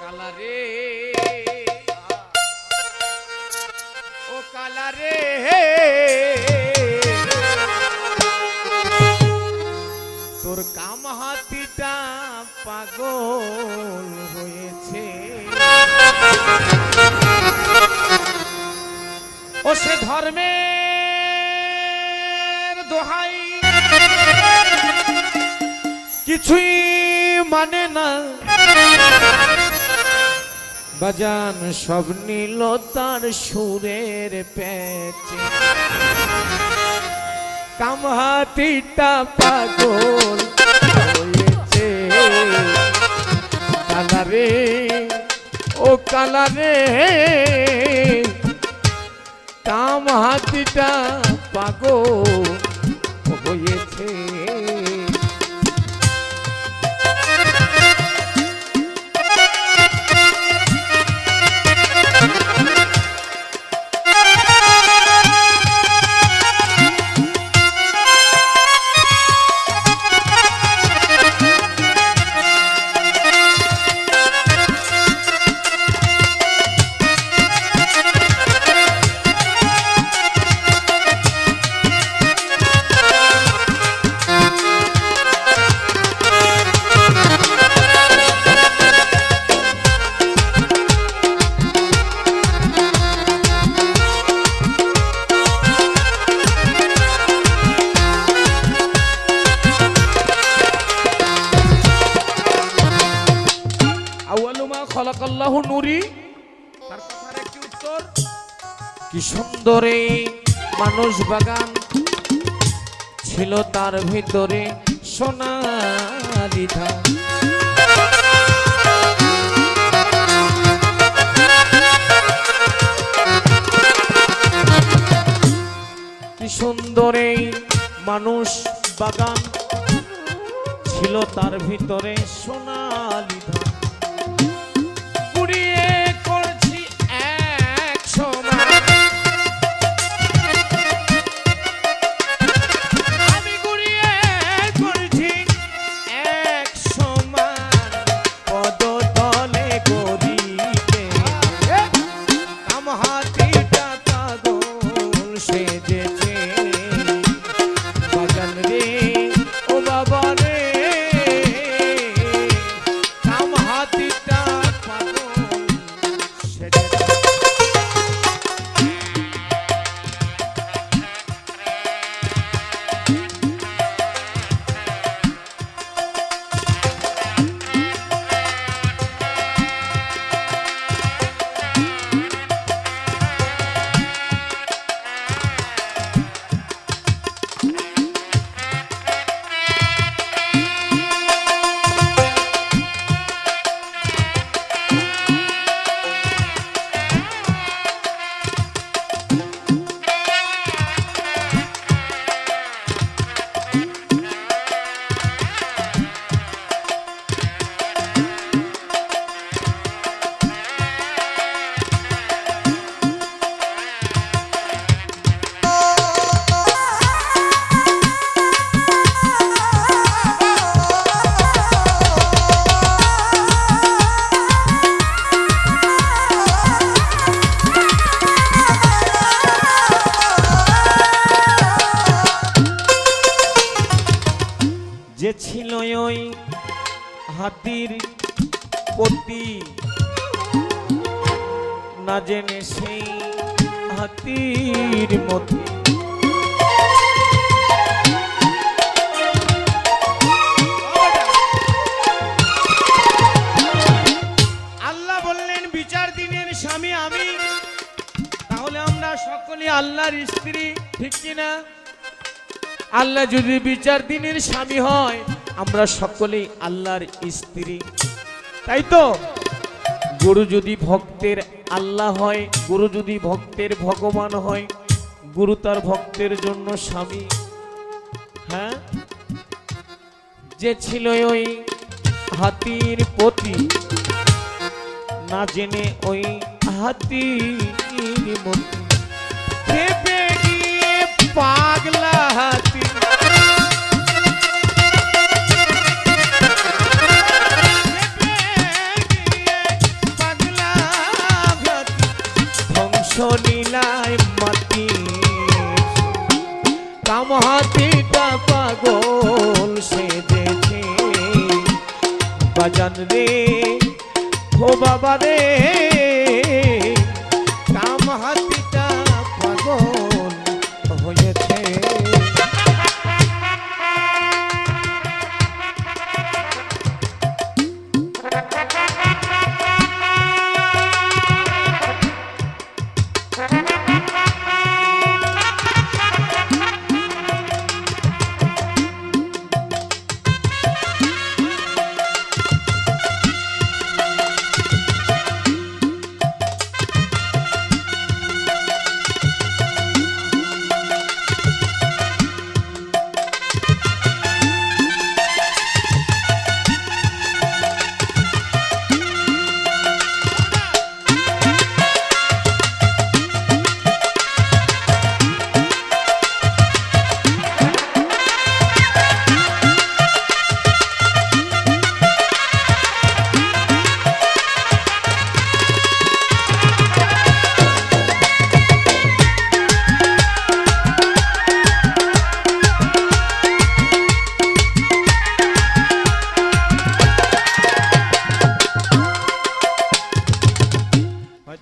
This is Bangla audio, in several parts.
কালারে ও কালারে তোর কাম হাতিটা পাগল হয়েছে। ও সে ধর্মের দোহাই। কিছুই মানে না। বাজান সব নীল তার সুরের প্যাচে কামহাতিটা পাগল হয়েছে কালারে, ও কালারে। কাম হাতিটা পাগল হয়েছে কি সুন্দর মানুষ বাগান ছিল তার ভিতরে সোনালি কি সুন্দর মানুষ বাগান ছিল তার ভিতরে সোনালি পতি। না জেনে সেই হাতির মতি। আল্লাহ বললেন, বিচার দিনের স্বামী আমি। তাহলে আমরা সকলে আল্লাহর স্ত্রী, ঠিক কিনা? আল্লাহ যদি বিচার দিনের স্বামী হয় আমরা সকলেই আল্লাহর স্ত্রী। তাই তো? গুরু যদি ভক্তের আল্লাহ হয়, গুরু যদি ভক্তের ভগবান হয়, গুরু তার ভক্তের জন্য স্বামী। হ্যাঁ? যে ছিল ওই হাতির পতি, না জেনে ওই হাতির মতি। পাগলা হাতি। নীলায় মাতি কামহাতিটা পাগল সেজেছে বাজান রে ও বাবা রে।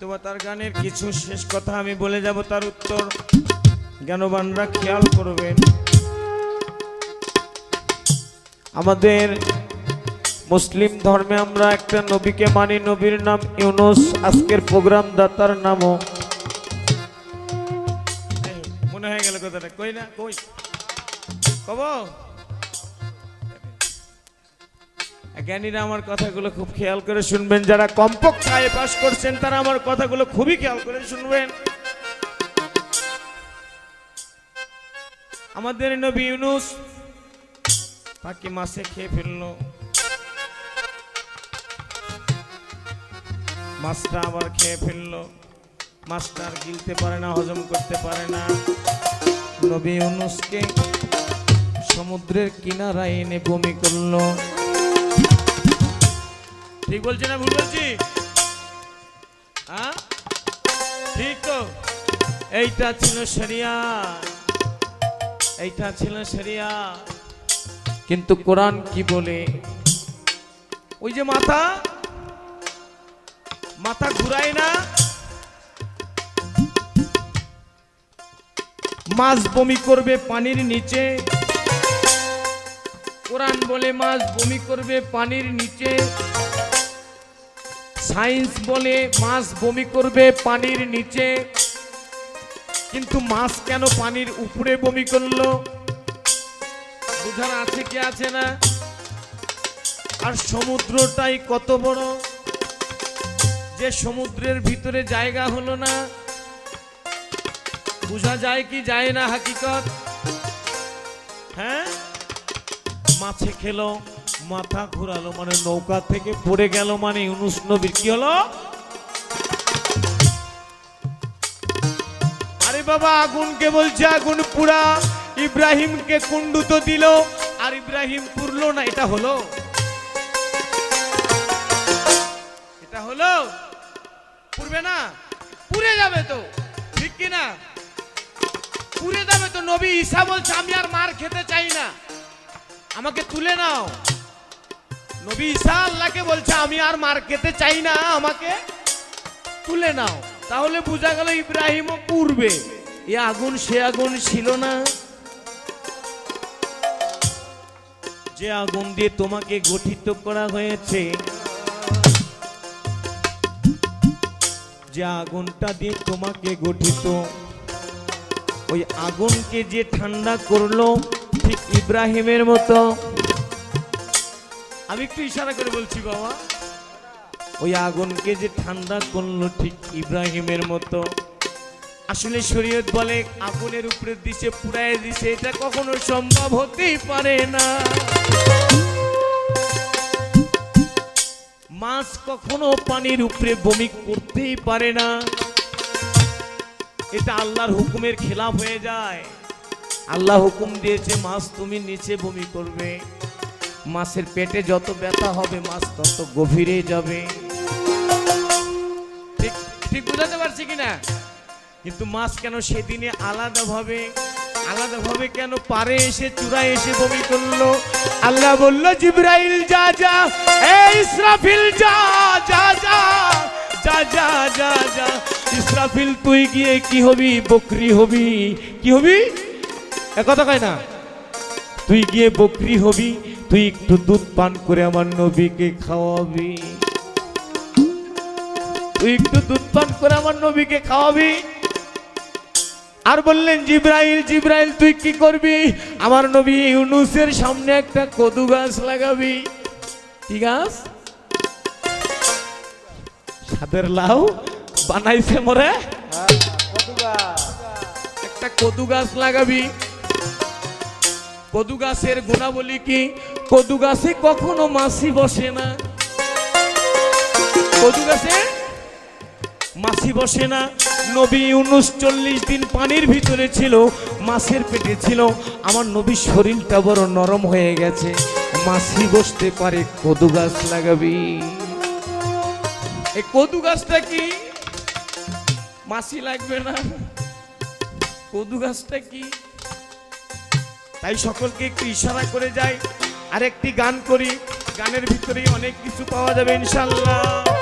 হয়তোবা তার গানের কিছু শেষ কথা আমি বলে যাব, তার উত্তর জ্ঞানবানরা খেয়াল করবেন। আমাদের মুসলিম ধর্মে আমরা একটা নবীকে মানি, নবীর নাম ইউনুস, আজকের প্রোগ্রাম দাতার নামও। মনে হয়ে গেল কথাটা। কই না? কই? কব জ্ঞানীরা আমার কথাগুলো খুব খেয়াল করে শুনবেন। যারা কমপক্ষে আয় পাস করছেন, তারা আমার কথাগুলো খুবই খেয়াল করে শুনবেন। আমাদের নবী ইউনুস পাখি মাছে খেয়ে ফেলল। মাছটা আবার খেয়ে ফেলল। মাছটা আর গিলতে পারে না, হজম করতে পারে না। নবী ইউনুসকে সমুদ্রের কিনারায় এনে বমি করল। ঠিক বলছি না, ভুল বলছি? হ্যাঁ? ঠিক তো। এইটা ছিল শরিয়া। এইটা ছিল শরিয়া। কিন্তু কোরআন কি বলে? ওই যে মাথা। মাথা ঘুরায় না। মাছ বমি করবে পানির নিচে। কোরআন বলে মাছ বমি করবে পানির নিচে। সায়েন্স বলে মাছ বমি করবে পানির নিচে। কিন্তু মাছ কেন পানির উপরে বমি করল? বুঝার আছে কি আছে না? আর সমুদ্রটাই কত বড়? যে সমুদ্রের ভিতরে জায়গা হলো না, বোঝা যায় কি যায় না হাকিকত? হ্যাঁ? মাছে খেলো। মাথা ঘুরালো মানে নৌকা থেকে পড়ে গেল মানে ইউনুস নবীর। কি হলো? আরে বাবা, আগুনকে বলছে, আগুন পুরা। ইব্রাহিমকে কুন্ডুত দিল, আর ইব্রাহিম পুরলো না, এটা হলো? এটা হলো? পুরবে না? পুড়ে যাবে তো। ঠিক কি না? পুড়ে যাবে তো। নবী ঈসা বলছে, আমি আর মার খেতে চাই না। আমাকে তুলে নাও। নবী ঈসা আল্লাহকে বলছে, আমি আর মার খেতে চাই না, আমাকে তুলে নাও। তাহলে বোঝা গেল ইব্রাহিমও পূর্বে। এ আগুন, সে আগুন ছিল না। যে আগুন দিয়ে তোমাকে গঠিত করা হয়েছে, যে আগুনটা দিয়ে তোমাকে গঠিত, ওই আগুনকে যে ঠান্ডা করল ঠিক ইব্রাহিমের মতো আমি একটু ইশারা করে বলছি, বাবা। ওই আগুনকে যে ঠান্ডা করল ঠিক ইব্রাহিমের মতো। আসলে শরীয়ত বলে, আগুনের উপরে দিছে, পুড়ায় দিছে, এটা কখনো সম্ভব হতেই পারে না। মাছ কখনো পানির উপরে বমি করতেই পারে না। এটা আল্লাহর হুকুমের খেলাফ হয়ে যায়। আল্লাহ হুকুম দিয়েছে, মাছ তুমি নিচে বমি করবে। মাছের পেটে যত ব্যথা হবে, মাছ তত গভীরে যাবে। ঠিক ঠিক বুঝাতে পারছি কিনা? কিন্তু মাছ কেন সেদিনে আলাদাভাবে আলাদাভাবে কেন পারে এসে, চূড়ায় এসে বমি করল? আল্লাহ বলল, জিব্রাইল, যা যা ইসরাফিল, যা যা যা যা যা যা যা, ইসরাফিল, তুই গিয়ে কি হবি? বকরি হবি? কি হবি? কথা কয় না? তুই গিয়ে বকরি হবি তুই একটু দুধ পান করে আমার নবীকে খাওয়াবি। তুই একটু দুধ পান করে আমার নবীকে খাওয়াবি। আর বললেন জিব্রাইল জিব্রাইল তুই কি করবি? আমার নবী ইউনুসের সামনে একটা কদু গাছ লাগাবি। কি গাছ? সাদের লাউ বানাইছে মরে। একটা কদু গাছ লাগাবি। কদু গাছের গুণাবলী কি? কদু গাছে কখনো মাছি বসে না। কদু গাছে মাছি বসে না। নবী উনচল্লিশ দিন পানির ভিতরে ছিল, মাছের পেটে ছিল। আমার নবীর শরীরটা বড় নরম হয়ে গেছে। মাছি বসতে পারে কদু গাছ লাগাবি। এই কদু গাছটা কি? মাছি লাগবে না। কদু গাছটা কি? তাই সকলকে একটু ইশারা করে যাই। আর একটি গান করি। গানের ভিতরেই অনেক কিছু পাওয়া যাবে ইনশাল্লাহ।